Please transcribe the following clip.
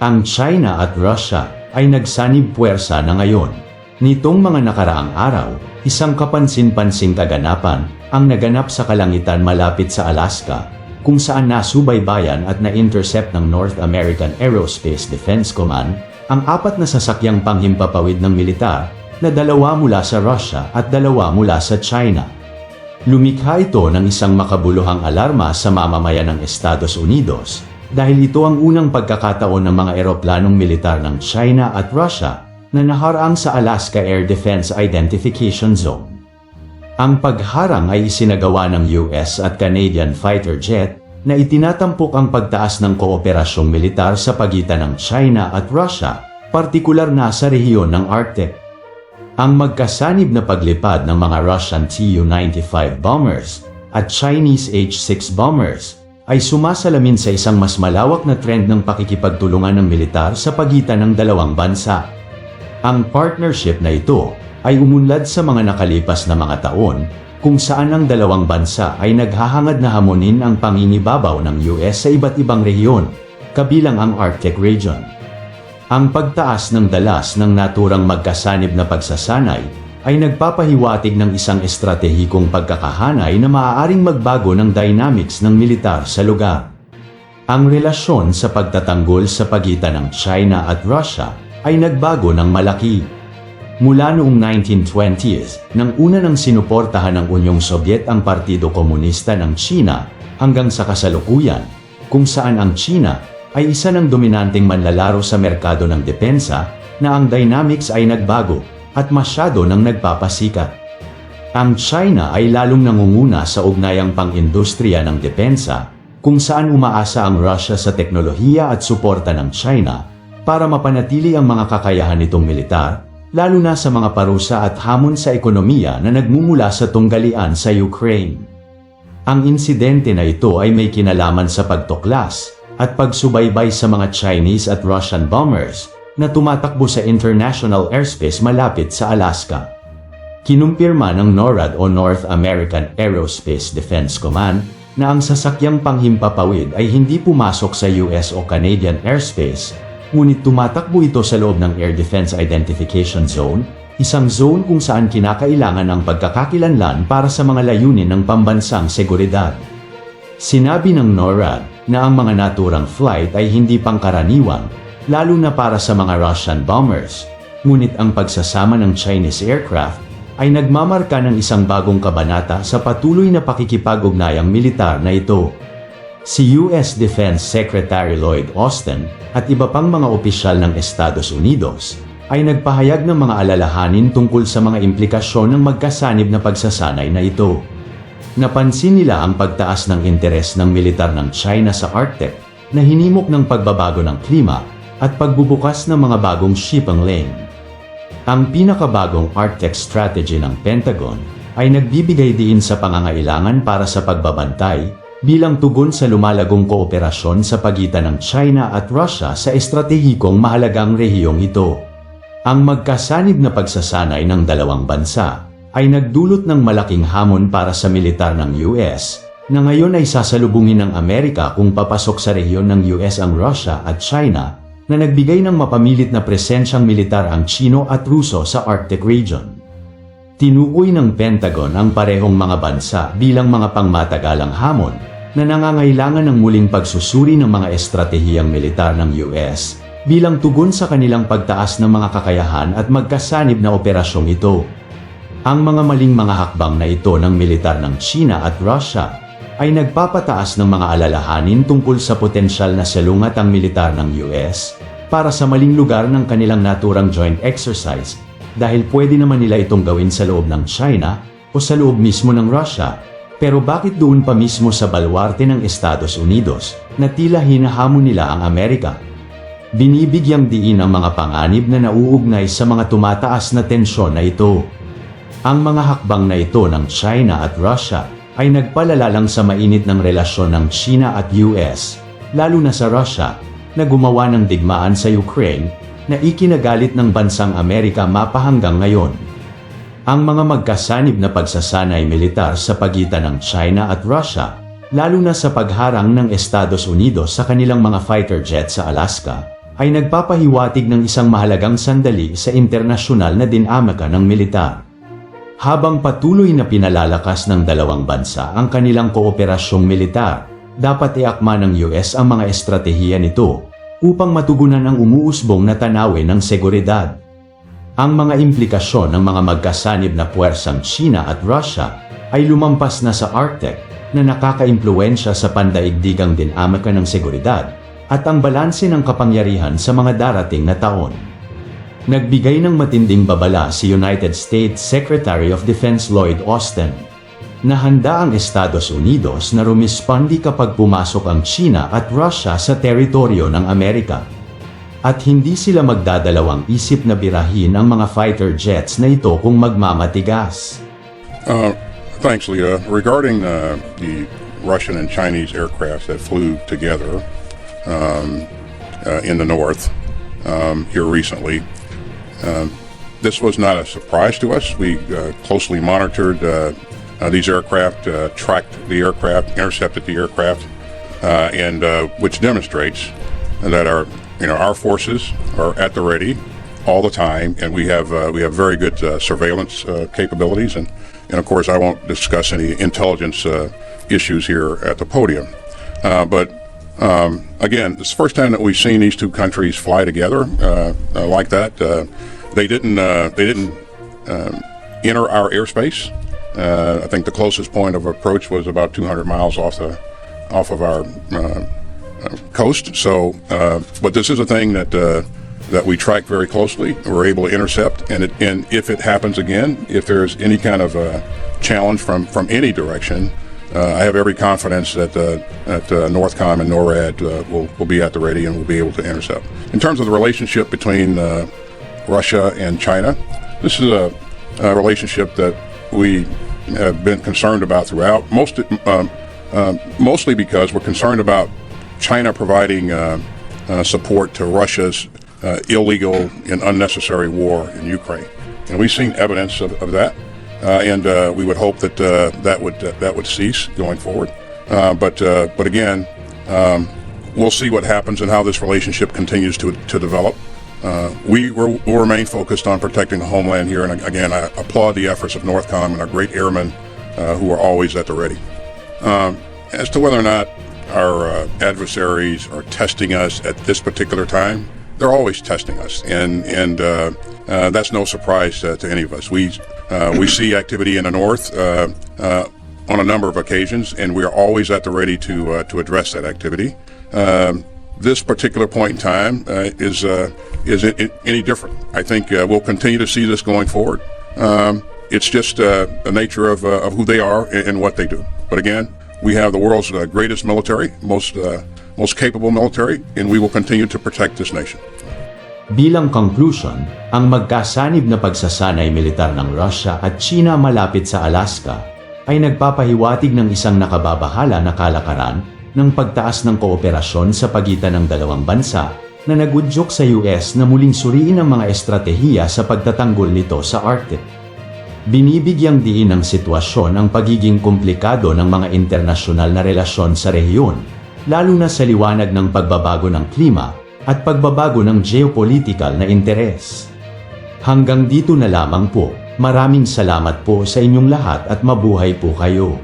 Ang China at Russia ay nagsanib puwersa na ngayon. Nitong mga nakaraang araw, isang kapansin-pansing kaganapan ang naganap sa kalangitan malapit sa Alaska, kung saan nasubaybayan at na-intercept ng North American Aerospace Defense Command ang apat na sasakyang panghimpapawid ng militar na dalawa mula sa Russia at dalawa mula sa China. Lumikha ito ng isang makabuluhang alarma sa mamamayan ng Estados Unidos dahil ito ang unang pagkakataon ng mga eroplanong militar ng China at Russia na naharang sa Alaska Air Defense Identification Zone. Ang pagharang ay isinagawa ng US at Canadian fighter jet na itinatampok ang pagtaas ng kooperasyong militar sa pagitan ng China at Russia, partikular na sa rehiyon ng Arctic. Ang magkasanib na paglipad ng mga Russian Tu-95 bombers at Chinese H-6 bombers ay sumasalamin sa isang mas malawak na trend ng pakikipagtulungan ng militar sa pagitan ng dalawang bansa. Ang partnership na ito ay umunlad sa mga nakalipas na mga taon kung saan ang dalawang bansa ay naghahangad na hamunin ang pangingibabaw ng US sa iba't ibang rehiyon, kabilang ang Arctic region. Ang pagtaas ng dalas ng naturang magkasanib na pagsasanay ay nagpapahiwatig ng isang estratehikong pagkakahanay na maaaring magbago ng dynamics ng militar sa lugar. Ang relasyon sa pagtatanggol sa pagitan ng China at Russia ay nagbago ng malaki. Mula noong 1920s, nang una nang sinuportahan ng Unyong Sobyet ang Partido Komunista ng China hanggang sa kasalukuyan, kung saan ang China ay isa ng dominanteng manlalaro sa merkado ng depensa na ang dynamics ay nagbago at masyado nang nagpapasikat. Ang China ay lalong nangunguna sa ugnayang pang-industriya ng depensa kung saan umaasa ang Russia sa teknolohiya at suporta ng China para mapanatili ang mga kakayahan nitong militar, lalo na sa mga parusa at hamon sa ekonomiya na nagmumula sa tunggalian sa Ukraine. Ang insidente na ito ay may kinalaman sa pagtuklas at pagsubaybay sa mga Chinese at Russian bombers na tumatakbo sa international airspace malapit sa Alaska. Kinumpirma ng NORAD o North American Aerospace Defense Command na ang sasakyang panghimpapawid ay hindi pumasok sa US o Canadian airspace, ngunit tumatakbo ito sa loob ng Air Defense Identification Zone, isang zone kung saan kinakailangan ang pagkakakilanlan para sa mga layunin ng pambansang seguridad. Sinabi ng NORAD na ang mga naturang flight ay hindi pangkaraniwan, lalo na para sa mga Russian bombers, ngunit ang pagsasama ng Chinese aircraft ay nagmamarka ng isang bagong kabanata sa patuloy na pakikipag-ugnayang militar na ito. Si US Defense Secretary Lloyd Austin at iba pang mga opisyal ng Estados Unidos ay nagpahayag ng mga alalahanin tungkol sa mga implikasyon ng magkasanib na pagsasanay na ito. Napansin nila ang pagtaas ng interes ng militar ng China sa Arctic na hinimok ng pagbabago ng klima at pagbubukas ng mga bagong shipping lane. Ang pinakabagong Arctic strategy ng Pentagon ay nagbibigay diin sa pangangailangan para sa pagbabantay bilang tugon sa lumalagong kooperasyon sa pagitan ng China at Russia sa estratehikong mahalagang rehiyong ito. Ang magkasanib na pagsasanay ng dalawang bansa ay nagdulot ng malaking hamon para sa militar ng US na ngayon ay sasalubungin ng Amerika kung papasok sa rehiyon ng US ang Russia at China na nagbigay ng mapamilit na presensyang militar ang Chino at Ruso sa Arctic region. Tinukoy ng Pentagon ang parehong mga bansa bilang mga pangmatagalang hamon na nangangailangan ng muling pagsusuri ng mga estratehiyang militar ng US bilang tugon sa kanilang pagtaas ng mga kakayahan at magkasanib na operasyong ito. Ang mga maling mga hakbang na ito ng militar ng China at Russia ay nagpapataas ng mga alalahanin tungkol sa potensyal na salungat ang militar ng US para sa maling lugar ng kanilang naturang joint exercise dahil pwede naman nila itong gawin sa loob ng China o sa loob mismo ng Russia. Pero bakit doon pa mismo sa balwarte ng Estados Unidos na tila hinahamon nila ang Amerika? Binibigyang diin ang mga panganib na nauugnay sa mga tumataas na tensyon na ito. Ang mga hakbang na ito ng China at Russia ay nagpalala lang sa mainit ng relasyon ng China at US, lalo na sa Russia, na gumawa ng digmaan sa Ukraine na ikinagalit ng bansang Amerika mapa hanggang ngayon. Ang mga magkasanib na pagsasanay militar sa pagitan ng China at Russia, lalo na sa pagharang ng Estados Unidos sa kanilang mga fighter jets sa Alaska, ay nagpapahiwatig ng isang mahalagang sandali sa internasyonal na dinamika ng militar. Habang patuloy na pinalalakas ng dalawang bansa ang kanilang kooperasyong militar, dapat iakma ng US ang mga estratehiya nito upang matugunan ang umuusbong na tanawin ng seguridad. Ang mga implikasyon ng mga magkasanib na puwersang China at Russia ay lumampas na sa Arctic na nakakaimpluensya sa pandaigdigang dinamika ng seguridad at ang balanse ng kapangyarihan sa mga darating na taon. Nagbigay ng matinding babala si United States Secretary of Defense Lloyd Austin na handa ang Estados Unidos na rumispondi kapag pumasok ang China at Russia sa teritoryo ng Amerika. At hindi sila magdadalawang isip na birahin ang mga fighter jets na ito kung magmamatigas. Uh, thanks, Leah. Regarding uh, the Russian and Chinese aircraft that flew together um, uh, in the north um, here recently, this was not a surprise to us. We uh, closely monitored uh, uh, these aircraft, uh, tracked the aircraft, intercepted the aircraft, uh, and uh, which demonstrates that our you know our forces are at the ready all the time, and we have uh, we have very good uh, surveillance uh, capabilities, and and of course I won't discuss any intelligence uh, issues here at the podium, uh, but. Um, again, it's the first time that we've seen these two countries fly together uh, uh, like that. Uh, they didn't. Uh, they didn't um, enter our airspace. I think the closest point of approach was about 200 miles off the off of our coast. So, but this is a thing that that we track very closely. We're able to intercept, and it, and if it happens again, if there's any kind of a challenge from from any direction, uh, I have every confidence that uh, that uh, Northcom and NORAD uh, will will be at the ready and will be able to intercept. In terms of the relationship between uh, Russia and China, this is a, a relationship that we have been concerned about throughout. Most um, uh, mostly because we're concerned about China providing uh, support to Russia's illegal and unnecessary war in Ukraine, and we've seen evidence of, of that. Uh, and uh, we would hope that uh, that would that would cease going forward. But but again, um, we'll see what happens and how this relationship continues to to develop. Uh, we will remain focused on protecting the homeland here, and again, I applaud the efforts of Northcom and our great airmen uh, who are always at the ready. Um, as to whether or not our uh, adversaries are testing us at this particular time, they're always testing us, and and that's no surprise to any of us. We uh, we see activity in the north uh, uh, on a number of occasions, and we are always at the ready to uh, to address that activity. Um, this particular point in time is is it, it any different? I think we'll continue to see this going forward. Um, it's just the nature of, of who they are and, and what they do. But again, we have the world's greatest military, most most capable military, and we will continue to protect this nation. Bilang conclusion, ang magkasanib na pagsasanay militar ng Russia at China malapit sa Alaska ay nagpapahiwatig ng isang nakababahala na kalakaran ng pagtaas ng kooperasyon sa pagitan ng dalawang bansa na nagudyok sa US na muling suriin ang mga estratehiya sa pagtatanggol nito sa Arctic. Binibigyang diin ng sitwasyon ang pagiging komplikado ng mga internasyonal na relasyon sa rehiyon, lalo na sa liwanag ng pagbabago ng klima at pagbabago ng geopolitical na interes. Hanggang dito na lamang po. Maraming salamat po sa inyong lahat at mabuhay po kayo.